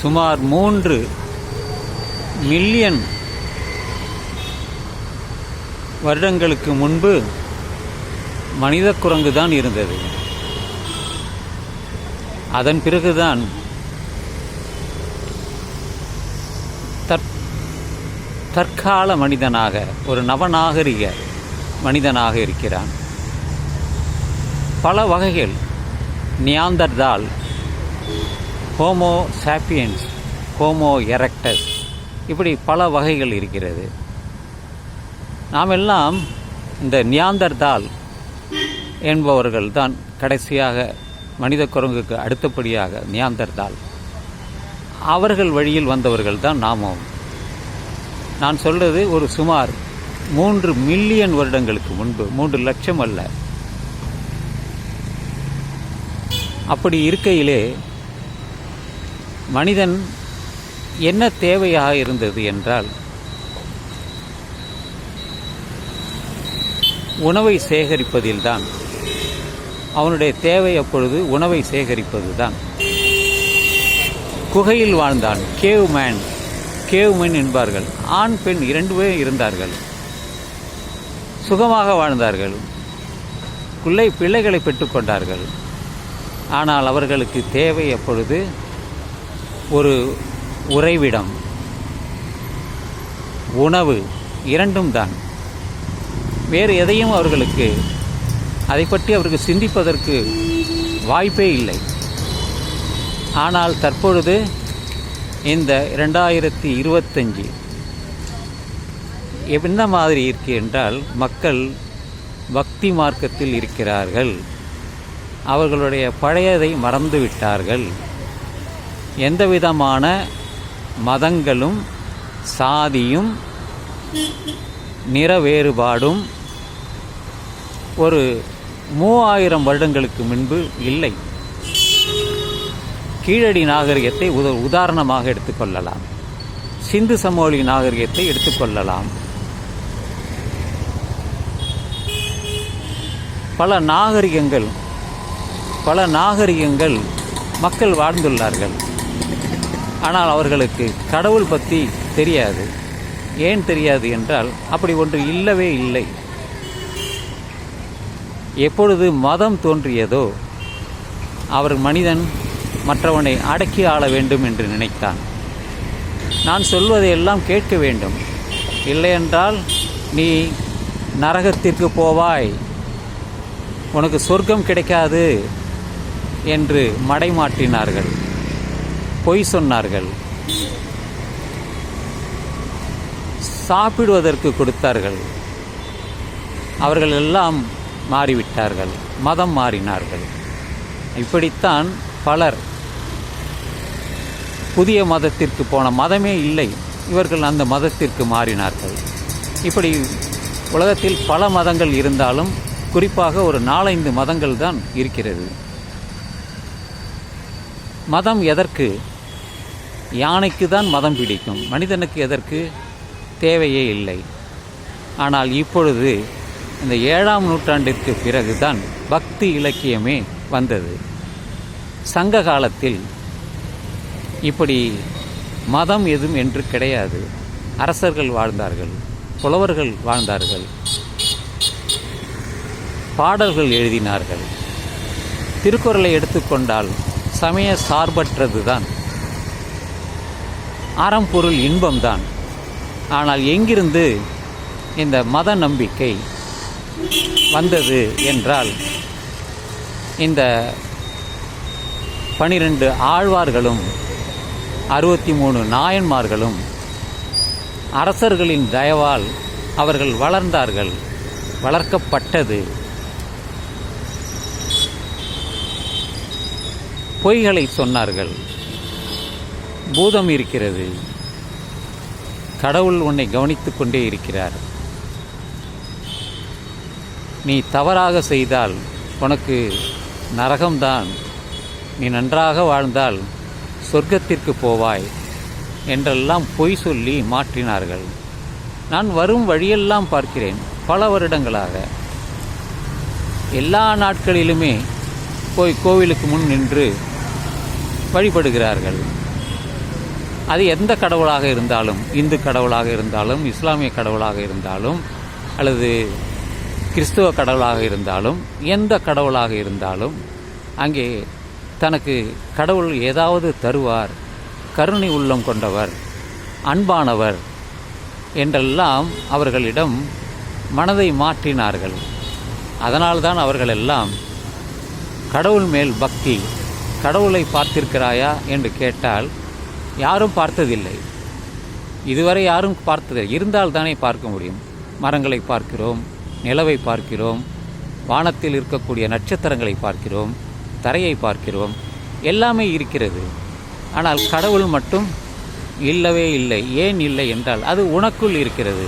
சுமார் மூன்று மில்லியன் வருடங்களுக்கு முன்பு மனித குரங்கு தான் இருந்தது. அதன் பிறகுதான் தற் தற்கால மனிதனாக ஒரு நவநாகரிக மனிதனாக இருக்கிறான். பல வகைகள் Neanderthal Homo sapiens Homo erectus இப்படி பல வகைகள் இருக்கிறது. நாம் எல்லாம் இந்த நியாந்தர்தால் என்பவர்கள் தான் கடைசியாக மனித குரங்குக்கு அடுத்தபடியாக நியாந்தர்தால் அவர்கள் வழியில் வந்தவர்கள் தான் நாமும். நான் சொல்கிறது ஒரு சுமார் மூன்று மில்லியன் வருடங்களுக்கு முன்பு மூன்று லட்சம் அல்ல. அப்படி இருக்கையிலே மனிதன் என்ன தேவையாக இருந்தது என்றால் உணவை சேகரிப்பதில்தான். அவனுடைய தேவை அப்பொழுது உணவை சேகரிப்பது தான் குகையில் வாழ்ந்தான். கேவ் மேன் கேவ் மேன் என்பார்கள். ஆண் பெண் இரண்டு பேர் இருந்தார்கள். சுகமாக வாழ்ந்தார்கள். பிள்ளை பிள்ளைகளை பெற்றுக்கொண்டார்கள் ஆனால் அவர்களுக்கு தேவை அப்பொழுது ஒரு உறைவிடம். உணவு இரண்டும் தான். வேறு எதையும் அவர்களுக்கு அதை பற்றி அவருக்கு சிந்திப்பதற்கு வாய்ப்பே இல்லை. ஆனால் தற்பொழுது இந்த இரண்டாயிரத்தி இருபத்தஞ்சி என்ன மாதிரி இருக்கு என்றால் மக்கள் பக்தி மார்க்கத்தில் இருக்கிறார்கள். அவர்களுடைய பழையதை மறந்து விட்டார்கள் எந்த விதமான மதங்களும் சாதியும் நிற வேறுபாடும் ஒரு மூவாயிரம் வருடங்களுக்கு முன்பு இல்லை. கீழடி நாகரிகத்தை உத உதாரணமாக எடுத்துக்கொள்ளலாம் சிந்து சமோலி நாகரிகத்தை எடுத்துக்கொள்ளலாம் பல நாகரிகங்கள் பல நாகரிகங்கள் மக்கள் வாழ்ந்துள்ளார்கள். ஆனால் அவர்களுக்கு கடவுள் பற்றி தெரியாது. ஏன் தெரியாது என்றால் அப்படி ஒன்று இல்லவே இல்லை. எப்பொழுது மதம் தோன்றியதோ அவர் மனிதன் மற்றவனை அடக்கி ஆள வேண்டும் என்று நினைத்தான். நான் சொல்வதையெல்லாம் கேட்க வேண்டும். இல்லையென்றால் நீ நரகத்திற்கு போவாய். உனக்கு சொர்க்கம் கிடைக்காது என்று மடைமாற்றினார்கள் பொய் சொன்னார்கள். சாப்பிடுவதற்கு கொடுத்தார்கள். அவர்கள் எல்லாம் மாறிவிட்டார்கள். மதம் மாறினார்கள். இப்படித்தான் பலர் புதிய மதத்திற்கு போன மதமே இல்லை. இவர்கள் அந்த மதத்திற்கு மாறினார்கள். இப்படி உலகத்தில் பல மதங்கள் இருந்தாலும் குறிப்பாக ஒரு நாலைந்து மதங்கள் தான் இருக்கிறது. மதம் எதற்கு? யானைக்கு தான் மதம் பிடிக்கும். மனிதனுக்கு எதற்கு? தேவையே இல்லை. ஆனால் இப்பொழுது இந்த ஏழாம் நூற்றாண்டிற்கு பிறகுதான் பக்தி இலக்கியமே வந்தது. சங்க காலத்தில் இப்படி மதம் எதுவும் என்று கிடையாது. அரசர்கள் வாழ்ந்தார்கள் புலவர்கள் வாழ்ந்தார்கள் பாடல்கள் எழுதினார்கள். திருக்குறளை எடுத்துக்கொண்டால் சமய சார்பற்றது தான் அறம்பொருள் இன்பம்தான். ஆனால் எங்கிருந்து இந்த மத நம்பிக்கை வந்தது என்றால் இந்த பனிரெண்டு ஆழ்வார்களும் அறுபத்தி மூணு நாயன்மார்களும் அரசர்களின் தயவால் அவர்கள் வளர்ந்தார்கள் வளர்க்கப்பட்டது. பொய்களை சொன்னார்கள். பூதம் இருக்கிறது. கடவுள் உன்னை கவனித்து கொண்டே இருக்கிறார். நீ தவறாக செய்தால் உனக்கு நரகம்தான். நீ நன்றாக வாழ்ந்தால் சொர்க்கத்திற்கு போவாய் என்றெல்லாம் பொய் சொல்லி மாற்றினார்கள். நான் வரும் வழியெல்லாம் பார்க்கிறேன் பல வருடங்களாக. எல்லா நாட்களிலுமே போய் கோவிலுக்கு முன் நின்று வழிபடுகிறார்கள். அது எந்த கடவுளாக இருந்தாலும் இந்து கடவுளாக இருந்தாலும் இஸ்லாமிய கடவுளாக இருந்தாலும் அல்லது கிறிஸ்துவ கடவுளாக இருந்தாலும் எந்த கடவுளாக இருந்தாலும் அங்கே தனக்கு கடவுள் ஏதாவது தருவார் கருணை உள்ளம் கொண்டவர் அன்பானவர் என்றெல்லாம் அவர்களிடம் மனதை மாற்றினார்கள். அதனால்தான் அவர்கள் எல்லாம் கடவுள் மேல் பக்தி கடவுளை பார்த்திருக்கிறாயா என்று கேட்டால் யாரும் பார்த்ததில்லை. இதுவரை யாரும் பார்த்ததில்லை. இருந்தால் தானே பார்க்க முடியும். மரங்களை பார்க்கிறோம் நிலவை பார்க்கிறோம் வானத்தில் இருக்கக்கூடிய நட்சத்திரங்களை பார்க்கிறோம் தரையை பார்க்கிறோம். எல்லாமே இருக்கிறது. ஆனால் கடவுள் மட்டும் இல்லவே இல்லை. ஏன் இல்லை என்றால் அது உனக்குள் இருக்கிறது.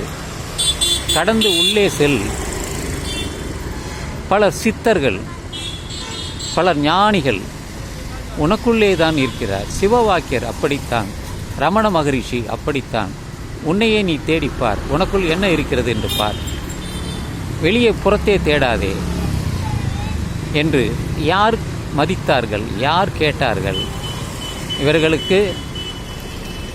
கடந்து உள்ளே செல். பல சித்தர்கள் பல ஞானிகள் உனக்குள்ளே தான் இருக்கிறார். சிவவாக்கியர் அப்படித்தான். ரமண மகரிஷி அப்படித்தான். உன்னையே நீ தேடிப்பார். உனக்குள் என்ன இருக்கிறது என்று பார். வெளியே புறத்தே தேடாதே என்று யார் மதித்தார்கள்? யார் கேட்டார்கள்? இவர்களுக்கு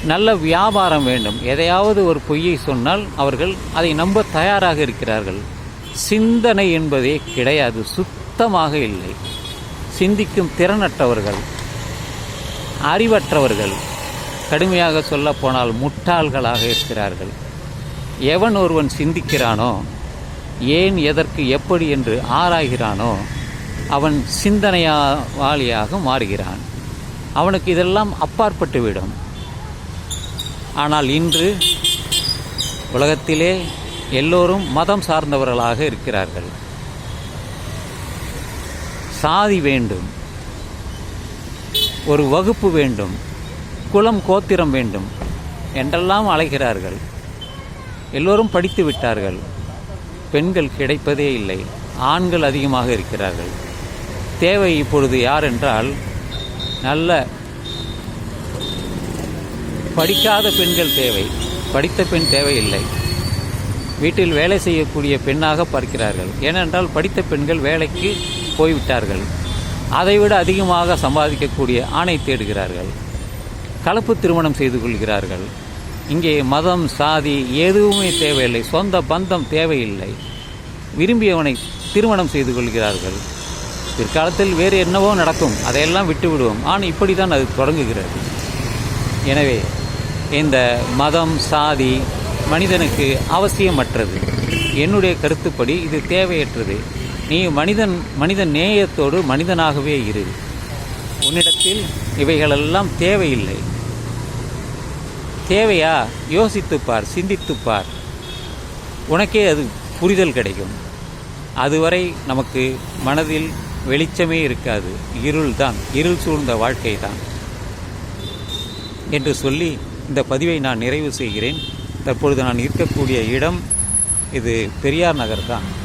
நல்ல வியாபாரம் வேண்டும். எதையாவது ஒரு பொய்யை சொன்னால் அவர்கள் அதை நம்ப தயாராக இருக்கிறார்கள். சிந்தனை என்பதே கிடையாது. சுத்தமாக இல்லை. சிந்திக்கும் திறனற்றவர்கள் அறிவற்றவர்கள் கடுமையாக சொல்லப்போனால் முட்டாள்களாக இருக்கிறார்கள். எவன் ஒருவன் சிந்திக்கிறானோ ஏன் எதற்கு எப்படி என்று ஆராய்கிறானோ அவன் சிந்தனையாளியாக மாறுகிறான். அவனுக்கு இதெல்லாம் அப்பாற்பட்டுவிடும் ஆனால் இன்று உலகத்திலே எல்லோரும் மதம் சார்ந்தவர்களாக இருக்கிறார்கள். சாதி வேண்டும். ஒரு வகுப்பு வேண்டும். குலம் கோத்திரம் வேண்டும் என்றெல்லாம் அழைக்கிறார்கள் எல்லோரும் படித்து விட்டார்கள். பெண்கள் கிடைப்பதே இல்லை. ஆண்கள் அதிகமாக இருக்கிறார்கள். தேவை இப்பொழுது யார் என்றால் நல்ல படிக்காத பெண்கள் தேவை. படித்த பெண் தேவையில்லை. வீட்டில் வேலை செய்யக்கூடிய பெண்ணாக பார்க்கிறார்கள். ஏனென்றால் படித்த பெண்கள் வேலைக்கு போய்விட்டார்கள். அதைவிட அதிகமாக சம்பாதிக்கக்கூடிய ஆணை தேடுகிறார்கள். கலப்பு திருமணம் செய்து கொள்கிறார்கள். இங்கே மதம் சாதி எதுவுமே தேவையில்லை. சொந்த பந்தம் தேவையில்லை. விரும்பியவனை திருமணம் செய்து கொள்கிறார்கள். பிற்காலத்தில் வேறு என்னவோ நடக்கும். அதையெல்லாம் விட்டு விடுவோம் ஆனால் இப்படி தான் அது தொடங்குகிறது. எனவே இந்த மதம் சாதி மனிதனுக்கு அவசியமற்றது. என்னுடைய கருத்துப்படி இது தேவையற்றது. நீ மனிதன் மனித நேயத்தோடு மனிதனாகவே இரு. உன்னிடத்தில் இவைகளெல்லாம் தேவையில்லை. தேவையா? யோசித்துப் பார் சிந்தித்துப் பார். உனக்கே அது புரிதல் கிடைக்கும். அதுவரை நமக்கு மனதில் வெளிச்சமே இருக்காது. இருள் தான் இருள் சூழ்ந்த வாழ்க்கை தான். என்று சொல்லி இந்த பதிவை நான் நிறைவு செய்கிறேன். தற்பொழுது நான் இருக்கக்கூடிய இடம் இது பெரியார் நகர் தான்.